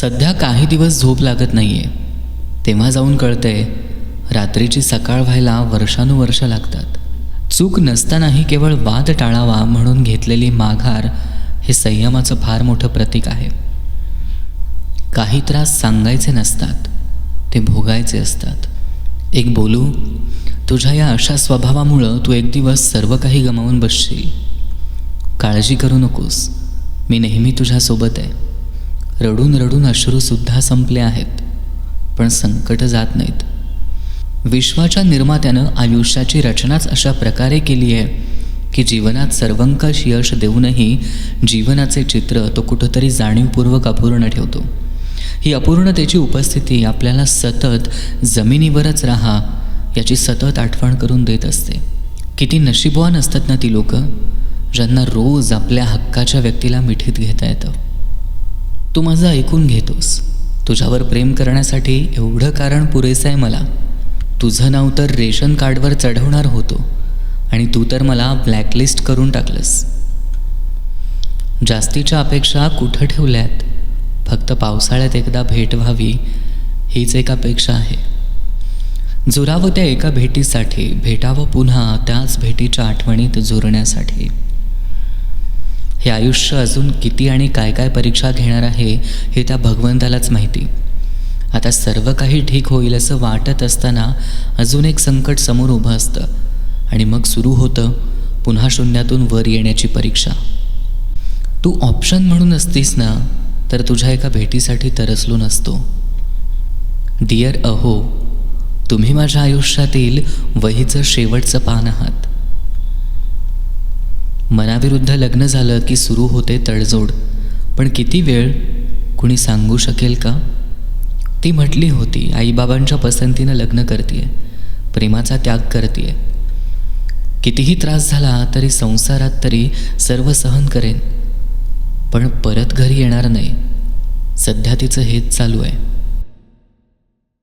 सध्या काही दिवस झोप लागत नाही आहे तेव्हा जाऊन कळतंय रात्रीची सकाळ व्हायला वर्षानुवर्ष लागतात. चूक नसतानाही केवळ वाद टाळावा म्हणून घेतलेली माघार हे संयमाचं फार मोठं प्रतीक आहे. काही त्रास सांगायचे नसतात ते भोगायचे असतात. एक बोलू तुझ्या या अशा स्वभावामुळं तू एक दिवस सर्व काही गमावून बसशील. काळजी करू नकोस. मी नेहमी तुझ्यासोबत आहे. रडून रडून अश्रूसुद्धा संपले आहेत पण संकट जात नाहीत. विश्वाच्या निर्मात्यानं आयुष्याची रचनाच अशा प्रकारे केली आहे की जीवनात सर्वंकष यश देऊनही जीवनाचे चित्र तो कुठंतरी जाणीवपूर्वक अपूर्ण ठेवतो. ही अपूर्णतेची उपस्थिती आपल्याला सतत जमिनीवरच राहा याची सतत आठवण करून देत असते. किती नशीबवान असतात ना ती लोकं ज्यांना रोज आपल्या हक्काच्या व्यक्तीला मिठीत घेता येतं. तू माझं ऐकून घेतोस. तुझ्यावर प्रेम करण्यासाठी एवढं कारण पुरेसं आहे मला. तुझं नाव तर रेशन कार्डवर चढवणार होतो. आणि तू तर मला ब्लॅकलिस्ट करून टाकलंस. जास्तीच्या अपेक्षा कुठं ठेवल्यात? फक्त पावसाळ्यात एकदा भेट व्हावी हीच एक अपेक्षा आहे. जुरावं त्या एका भेटीसाठी भेटावं पुन्हा त्याच भेटीच्या आठवणीत जुरण्यासाठी. हे आयुष्य अजून किती आणि काय काय परीक्षा घेणार आहे हे त्या भगवंतालाच माहिती. आता सर्व काही ठीक होईल असं वाटत असताना अजून एक संकट समोर उभं असतं. आणि मग सुरू होतं पुन्हा शून्यातून वर येण्याची परीक्षा. तू ऑप्शन म्हणून असतीस ना तर तुझ्या एका भेटीसाठी तरसलो नसतो. डिअर अहो तुम्ही माझ्या आयुष्यातील वहीचं शेवटचं पान आहात. मनाविरुद्ध लग्न झालं की सुरू होते तडजोड. पण किती वेळ? कुणी सांगू शकेल का? ती म्हटली होती आईबाबांच्या पसंतीनं लग्न करते प्रेमाचा त्याग करतीये. कितीही त्रास झाला तरी संसारात तरी सर्व सहन करेन. पण परत घरी येणार नाही. सध्या तिचं हेच चालू आहे.